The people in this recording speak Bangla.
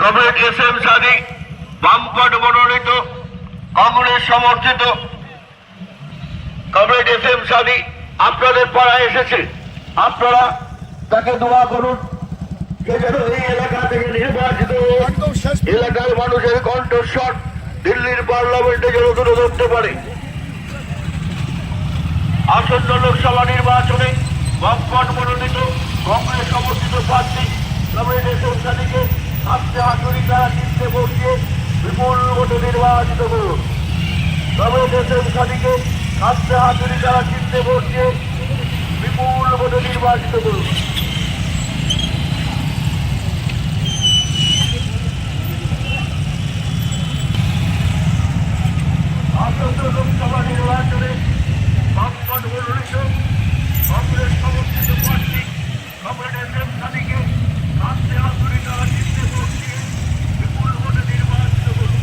কমরেড এস এম সাদিক, বামপট মনোনীত, কংগ্রেস সমর্থিত। কমরেড এস এম সাদিক, আপনাদের পাড়ায় এসেছে। আপনারা তাকে দোয়া করুন এলাকার মানুষের কণ্ঠস্বর দিল্লির পার্লামেন্টে যেন তুলে ধরতে পারে। আসন্ন লোকসভা নির্বাচনে বামপট মনোনীত কংগ্রেস সমর্থিত প্রার্থী কমরেড এস হাতে হাতুড়ি তারা চিনতে বসিয়ে বিপুল ভোটে নির্বাচিত করুন। তবে দেশের এম আজকে হাতে হাতুড়ি তারা চিনতে বসিয়ে বিপুল ভোটে নির্বাচিত করুন আসন্ন লোকসভা নির্বাচনে বামপট মনোনীত কংগ্রেস সমর্থিত প্রার্থী কমরেড এস এম সাদিকে হাতে হাতুড়ি তারা চিনতে বসিয়ে বিপুল ভোটে নির্বাচিত করুন